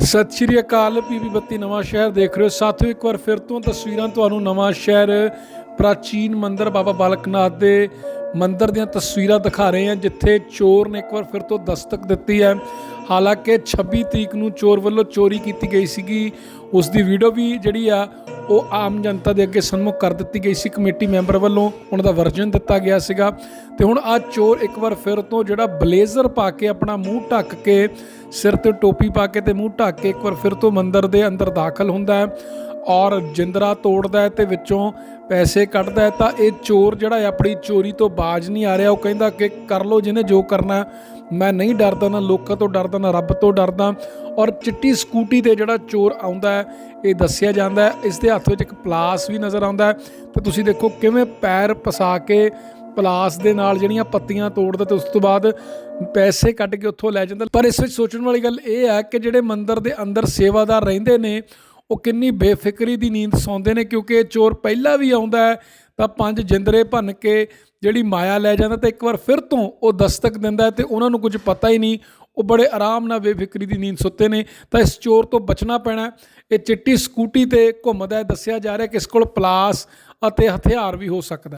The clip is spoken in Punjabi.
ਸਤਿ ਸ਼੍ਰੀ ਅਕਾਲ ਪੀਬੀ ਬੱਤੀ ਨਵਾਂ ਸ਼ਹਿਰ ਦੇਖ ਰਹੇ ਹੋ। ਸਾਥੀਓ, ਇੱਕ ਵਾਰ ਫਿਰ ਤੋਂ ਤਸਵੀਰਾਂ ਤੁਹਾਨੂੰ ਨਵਾਂ ਸ਼ਹਿਰ, ਪ੍ਰਾਚੀਨ ਮੰਦਿਰ ਬਾਬਾ ਬਾਲਕਨਾਥ ਦੇ ਮੰਦਿਰ ਦੀਆਂ ਤਸਵੀਰਾਂ ਦਿਖਾ ਰਹੇ ਹਾਂ, ਜਿੱਥੇ ਚੋਰ ਨੇ ਇੱਕ ਵਾਰ ਫਿਰ ਤੋਂ ਦਸਤਕ ਦਿੱਤੀ ਹੈ। ਹਾਲਾਂਕਿ 26 ਤਰੀਕ ਨੂੰ ਚੋਰ ਵੱਲੋਂ ਚੋਰੀ ਕੀਤੀ ਗਈ ਸੀਗੀ। ਉਸ ਦੀ ਵੀਡੀਓ ਵੀ ਜਿਹੜੀ ਆ, ਉਹ ਆਮ ਜਨਤਾ ਦੇ ਅੱਗੇ ਸਨਮੁਖ ਕਰ ਦਿੱਤੀ ਗਈ ਸੀ। ਕਮੇਟੀ ਮੈਂਬਰ ਵੱਲੋਂ ਉਹਨਾਂ ਦਾ ਵਰਜਨ ਦਿੱਤਾ ਗਿਆ ਸੀਗਾ। ਤੇ ਹੁਣ ਆ ਚੋਰ ਇੱਕ ਵਾਰ ਫਿਰ ਤੋਂ ਜਿਹੜਾ ਬਲੇਜ਼ਰ ਪਾ ਕੇ ਆਪਣਾ ਮੂੰਹ ਢੱਕ ਕੇ ਸਿਰ ਤੇ ਟੋਪੀ ਪਾ ਕੇ ਤੇ ਮੂੰਹ ਢੱਕ ਕੇ ਇੱਕ ਵਾਰ ਫਿਰ ਤੋਂ ਮੰਦਰ ਦੇ ਅੰਦਰ ਦਾਖਲ ਹੁੰਦਾ ਹੈ ਔਰ ਜਿੰਦਰਾ ਤੋੜਦਾ ਹੈ ਤੇ ਵਿੱਚੋਂ ਪੈਸੇ ਕੱਢਦਾ ਹੈ, ਤਾਂ ਇਹ ਚੋਰ ਜਿਹੜਾ ਹੈ ਆਪਣੀ ਚੋਰੀ ਤੋਂ ਬਾਜ ਨਹੀਂ ਆ ਰਿਹਾ। ਉਹ ਕਹਿੰਦਾ ਕਿ ਕਰ ਲੋ ਜਿਹਨੇ ਜੋ ਕਰਨਾ ਮੈਂ ਨਹੀਂ ਡਰਦਾ ਨਾ ਲੋਕਾਂ ਤੋਂ ਡਰਦਾ ਨਾ ਰੱਬ ਤੋਂ ਡਰਦਾ। ਔਰ ਚਿੱਟੀ ਸਕੂਟੀ ਤੇ ਜਿਹੜਾ ਚੋਰ ਆਉਂਦਾ ਹੈ, ਇਹ ਦੱਸਿਆ ਜਾਂਦਾ ਹੈ, ਇਸ ਦੇ ਹੱਥ ਵਿੱਚ ਇੱਕ ਪਲਾਸ ਵੀ ਨਜ਼ਰ ਆਉਂਦਾ ਹੈ। ਤੇ ਤੁਸੀਂ ਦੇਖੋ ਕਿਵੇਂ ਪੈਰ ਪਸਾ ਕੇ ਪਲਾਸ ਦੇ ਨਾਲ ਜਿਹੜੀਆਂ ਪੱਤੀਆਂ ਤੋੜਦਾ ਤੇ ਉਸ ਤੋਂ ਬਾਅਦ ਪੈਸੇ ਕੱਢ ਕੇ ਉੱਥੋਂ ਲੈ ਜਾਂਦਾ। ਪਰ ਇਸ ਵਿੱਚ ਸੋਚਣ ਵਾਲੀ ਗੱਲ ਇਹ ਹੈ ਕਿ ਜਿਹੜੇ ਮੰਦਿਰ ਦੇ ਅੰਦਰ ਸੇਵਾਦਾਰ ਰਹਿੰਦੇ ਨੇ, ਉਹ ਕਿੰਨੀ ਬੇਫਿਕਰੀ ਦੀ ਨੀਂਦ ਸੌਂਦੇ ਨੇ ਕਿਉਂਕਿ ਇਹ ਚੋਰ ਪਹਿਲਾਂ ਵੀ ਆਉਂਦਾ ਹੈ, ਤਾਂ ਪੰਜ ਜਿੰਦਰੇ ਭੰਨ ਕੇ ਜਿਹੜੀ ਮਾਇਆ ਲੈ ਜਾਂਦਾ ਤੇ ਇੱਕ ਵਾਰ ਫਿਰ ਤੋਂ ਉਹ ਦਸਤਕ ਦਿੰਦਾ ਹੈ ਤੇ ਉਹਨਾਂ ਨੂੰ ਕੁਝ ਪਤਾ ਹੀ ਨਹੀਂ। ਉਹ ਬੜੇ ਆਰਾਮ ਨਾਲ ਬੇਫਿਕਰੀ ਦੀ ਨੀਂਦ ਸੁੱਤੇ ਨੇ। ਤਾਂ ਇਸ ਚੋਰ ਤੋਂ ਬਚਣਾ ਪੈਣਾ ਇਹ ਚਿੱਟੀ ਸਕੂਟੀ ਤੇ ਘੁੰਮਦਾ ਦੱਸਿਆ ਜਾ ਰਿਹਾ ਕਿ ਇਸ ਕੋਲ ਪਲਾਸ ਅਤੇ ਹਥਿਆਰ ਵੀ ਹੋ ਸਕਦਾ